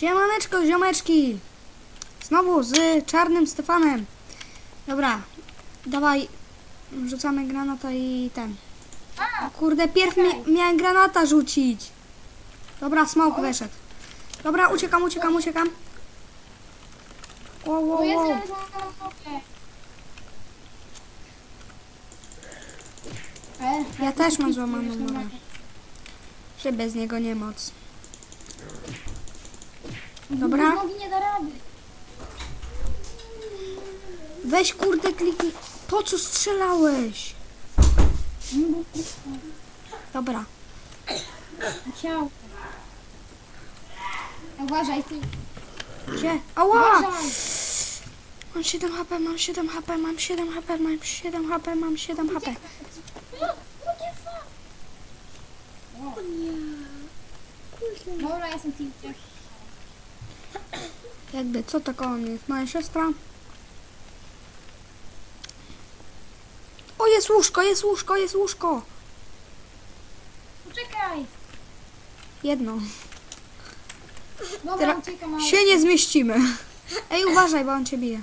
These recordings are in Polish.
Siemaneczko, ziomeczki! Znowu z czarnym Stefanem. Dobra, dawaj, rzucamy granata i ten. A, Kurde, pierw mi, miałem granata rzucić. Dobra, smoke wyszedł. Dobra, uciekam, uciekam, uciekam. Wow, wow, wow. E, Ja też mam złamaną nogę. Że bez niego nie moc. Bez Dobra. nogi nie da rady. Weź kurde kliknij. Po co strzelałeś? Dobra. Ciao. Uważaj, ty. Gdzie? Ała! Uważaj. Mam 7 HP, mam 7 HP, mam 7 HP, mam 7 HP, mam 7 HP. Dobra, jestem team. Jakby, co to koło mnie jest? Moja siostra? O, jest łóżko, jest łóżko, jest łóżko. Poczekaj. Jedno. Dobra, Teraz uciekam, ale... się nie zmieścimy. Ej, uważaj, bo on cię bije.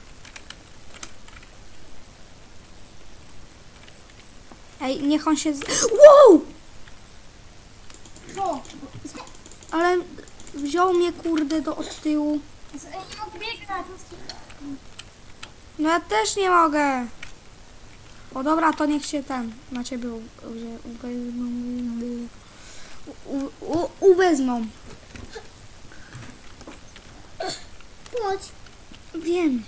Ej, niech on się... Z... Wow! Co? Ale wziął mnie, kurde, do od tyłu. Nie mogę biegać. No ja też nie mogę. O dobra, to niech się ten na ciebie u, u, uwezmą. Chodź. Wiem.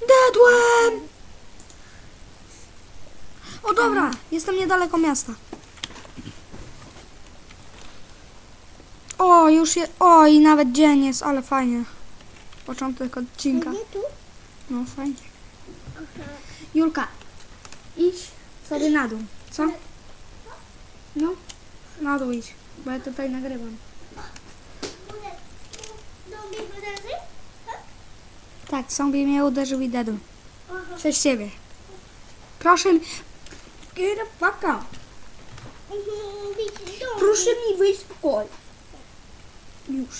Dedłem! O dobra, jestem niedaleko miasta. O, już je. O, i nawet dzień jest, ale fajnie. Początek odcinka. No fajnie. Julka, idź sobie na dół. Co? No, na dół idź, bo ja tutaj nagrywam. Tak, zombie mnie uderzył i. Aha. Przez ciebie. Proszę. Get the fuck up. Mhm, Proszę mi wyjść z pokoju. Już.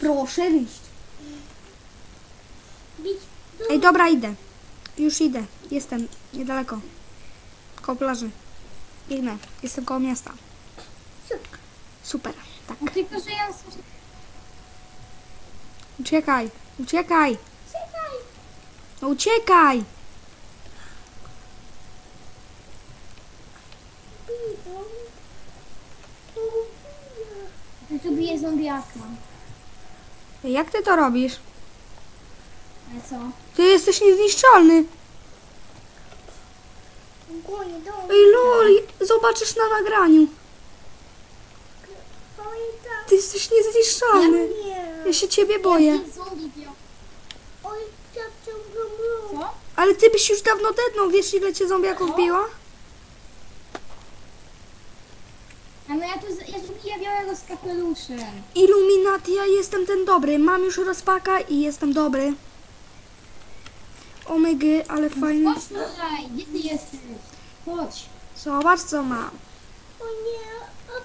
Proszę wyjść. Ej, dobra, idę. Już idę. Jestem niedaleko. Koło plaży. Biegnę. Jestem koło miasta. Super. Tak. Tylko, że ja... Uciekaj. Uciekaj. Czekaj. No uciekaj. Bij do Ja tu biję zombiaka. Ej, Jak ty to robisz? Ale co? Ty jesteś niezniszczalny. Ej, loli. Zobaczysz na nagraniu. Pamiętam. Ty jesteś niezniszczalny. Nie. Ja się ciebie boję. Zombie. Oj, go Co? Ale ty byś już dawno dednął. Wiesz ile cię zombiaków biła? A no ja tu z- ja zrobię białego z kapeluszem. Illuminati, ja jestem ten dobry. Mam już rozpaka i jestem dobry. Omega, ale fajny. Chodź tutaj, gdzie ty jesteś? Chodź. Zobacz co mam. O nie, a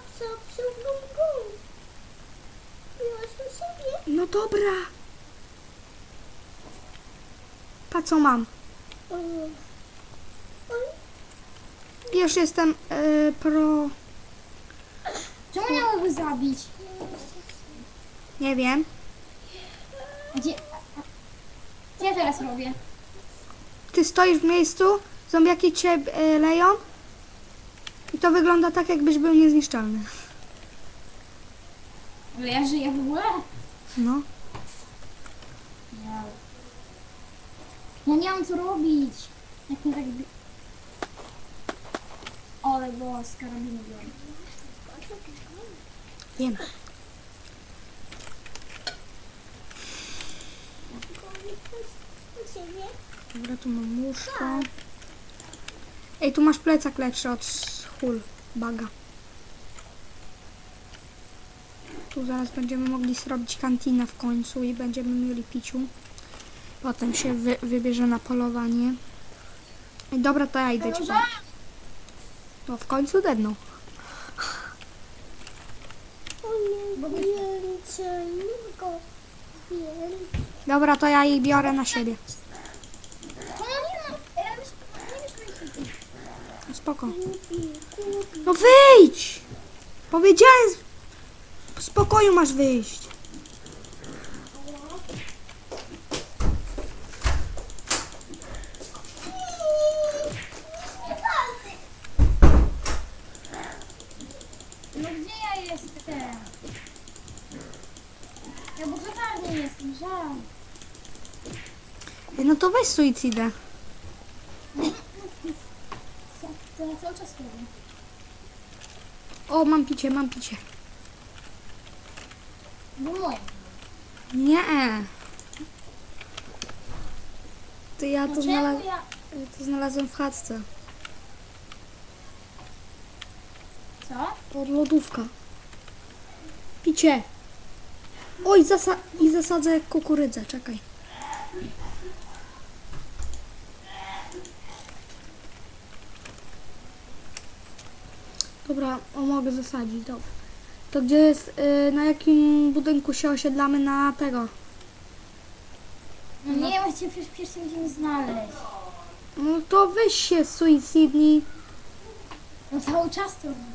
Biłaś na sobie? No dobra. Pa co mam. O. Oj, Wiesz, jestem e, pro... Czemu nie mogę zabić? Nie wiem. Gdzie... Co ja teraz robię? Ty stoisz w miejscu, zombiaki cię e, leją i to wygląda tak, jakbyś był niezniszczalny. Ale ja żyję w ogóle? No. Nie. Ja nie mam co robić. Jak mnie tak... Ale bo z karabinu biorę. U siebie. Dobra, tu mam łóżko. Ej, tu masz plecak lepszy od hul baga. Tu zaraz będziemy mogli zrobić kantinę w końcu i będziemy mieli piciu. Potem się wy, wybierze na polowanie. Ej, dobra, to ja idę ci! No w końcu dedną. O nie, więcej, go więcej. Dobra, to ja jej biorę na siebie. No Spoko. No wyjdź! Powiedziałem, z spokoju masz wyjść. No gdzie ja jestem? Ja bo latarnie jestem, żal. No to weź suicidę. To ja cały czas robię. O, mam picie, mam picie. Bo moje. Nie. To ja to, Dlaczego znalaz... ja... to znalazłem w chatce. Co? Od lodówka. Picie. Oj, zasa i zasadzę kukurydzę, czekaj. Dobra, o mogę zasadzić, dobra. To gdzie jest, y, na jakim budynku się osiedlamy na tego? No nie, właściwie przecież przecież będziemy znaleźć. No to weź się suicydnij. No cały czas to robię.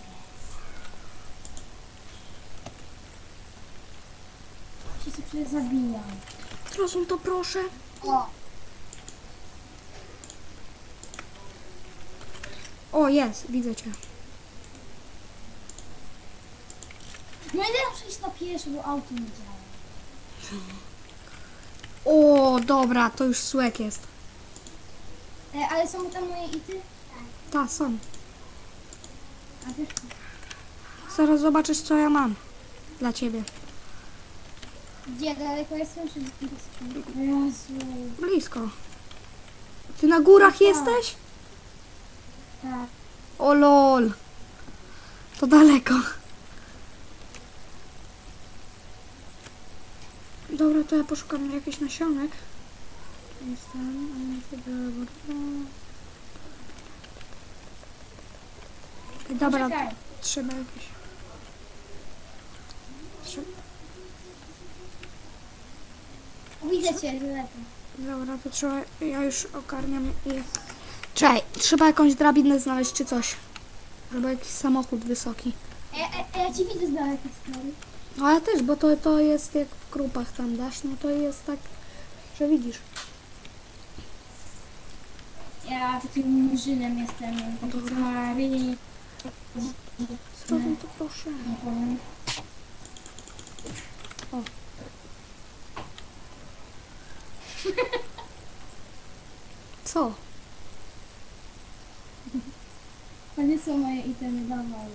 Przecież zabijam. Zrozum to proszę. O! O, jest, widzę cię. No idę przejść na pieszo, bo auto nie działa. O, dobra, to już słek jest. E, ale są tam moje ity? Ta, są. A wiesz, Zaraz zobaczysz, co ja mam dla ciebie. Gdzie daleko jestem, czy blisko? Jezu. Blisko. Ty na górach jesteś? Tak. O lol. To daleko. Dobra, to ja poszukam jakichś nasionek. Jestem. Dobra, trzeba jakieś. Widzę cię, daleko. Dobra, to trzeba. Ja już ogarniam i. Czekaj, trzeba jakąś drabinę znaleźć czy coś. Albo jakiś samochód wysoki. E, e, e, ja ci widzę z daleka, stary. No ja też, bo to, to jest jak w grupach tam dasz, no to jest tak, że widzisz. Ja takim murzynem jestem, taki co ma ryj. Zrobię to proszę. Nie Co? To nie są moje itemy, dawaj.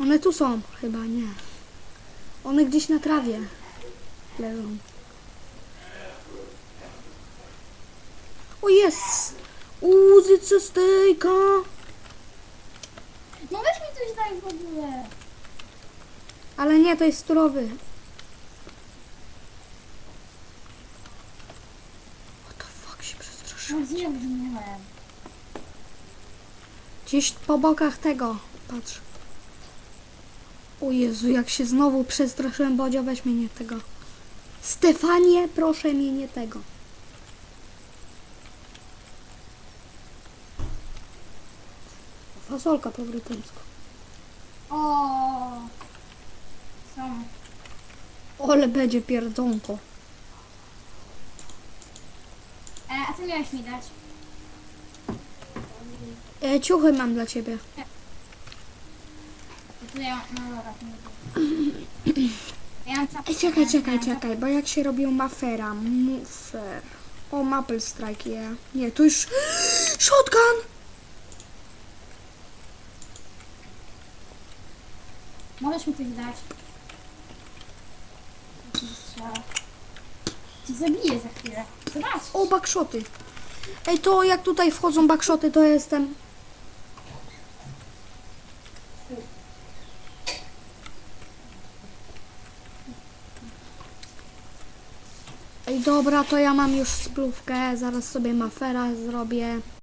One tu są, chyba nie. One gdzieś na trawie leżą. O jest! Uzy cystejka! No weź mi coś daj w ogóle. Ale nie, to jest surowy. What the fuck się No zjadłem. Gdzieś po bokach tego. Patrz. O Jezu, jak się znowu przestraszyłem, Bodzio, weź mnie nie tego. Stefanie, proszę mnie nie tego. Fasolka po brytyjsku. O. Są. Ole będzie pierdząko. E, a co miałeś mi dać? E, ciuchy mam dla ciebie. Ja, no dobra, to nie wiem. Ja mam czapkę. Ej, czekaj, czekaj, Ja mam czekaj, bo jak się robił mafera, mufer. O, Maple Strike, je. Nie, tu już... Shotgun! Możesz mi coś dać? Strzał. Ci zabiję za chwilę. O, backshoty. Ej, to jak tutaj wchodzą backshoty, to jestem... Ej, dobra, to ja mam już splówkę, zaraz sobie mafera zrobię.